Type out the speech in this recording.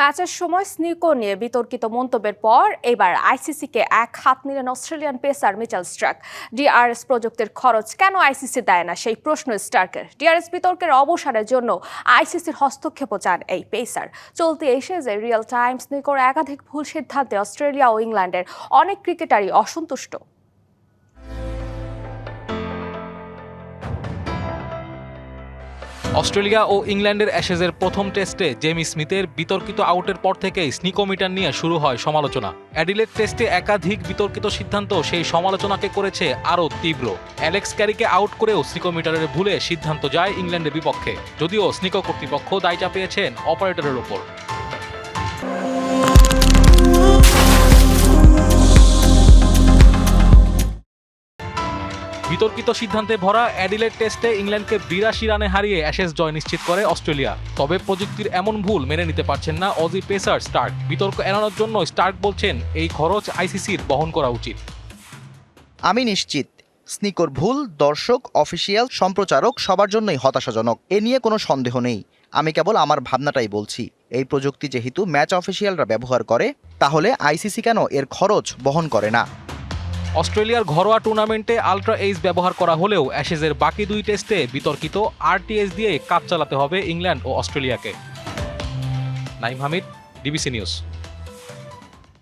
ম্যাচের সময় স্নিকো নিয়ে বিতর্কিত মন্তব্যের পর এবার আইসিসিকে এক হাত নিলেন Australian pacer Mitchell Starc. DRS প্রযুক্তির খরচ কেন আইসিসি দেয় না? সেই প্রশ্ন স্টার্কের। ডিআরএস বিতর্কের অবসানের জন্য আইসিসির হস্তক্ষেপও চান এই পেসার। চলতি এসেজে রিয়েল টাইম স্নিকোর একাধিক ভুল সিদ্ধান্তে অস্ট্রেলিয়া ও ইংল্যান্ডের অনেক ক্রিকেটারই অসন্তুষ্ট। অস্ট্রেলিয়া ও ইংল্যান্ডের অ্যাশেজের প্রথম টেস্টে জেমি স্মিথের বিতর্কিত আউটের পর থেকেই স্নিকোমিটার নিয়ে শুরু হয় সমালোচনা। অ্যাডিলেট টেস্টে একাধিক বিতর্কিত সিদ্ধান্ত সেই সমালোচনাকে করেছে আরও তীব্র। অ্যালেক্স ক্যারিকে আউট করেও স্নিকোমিটারের ভুলে সিদ্ধান্ত যায় ইংল্যান্ডের বিপক্ষে, যদিও স্নিকো কর্তৃপক্ষ দায় চাপিয়েছেন অপারেটরের ওপর। বিতর্কিত সিদ্ধান্তে ভরা অ্যাডিলেট টেস্টে ইংল্যান্ডকে বিরাশি রানে হারিয়ে অ্যাশেজ জয় নিশ্চিত করে অস্ট্রেলিয়া। তবে প্রযুক্তির এমন ভুল মেনে নিতে পারছেন না অজি পেসার স্টার্ক। বিতর্ক এড়ানোর জন্য স্টার্ক বলছেন, এই খরচ আইসিসির বহন করা উচিত। আমি নিশ্চিত, স্নিকোর ভুল দর্শক, অফিসিয়াল, সম্প্রচারক সবার জন্যই হতাশাজনক। এ নিয়ে কোনো সন্দেহ নেই। আমি কেবল আমার ভাবনাটাই বলছি। এই প্রযুক্তি যেহেতু ম্যাচ অফিসিয়ালরা ব্যবহার করে, তাহলে আইসিসি কেন এর খরচ বহন করে না? অস্ট্রেলিয়ার ঘরোয়া টুর্নামেন্টে আলট্রা এইস ব্যবহার করা হলেও অ্যাশেজের বাকি দুই টেস্টে বিতর্কিত আরটিএস দিয়ে কাজ চালাতে হবে ইংল্যান্ড ও অস্ট্রেলিয়াকে। Naim Hamid, DBC news.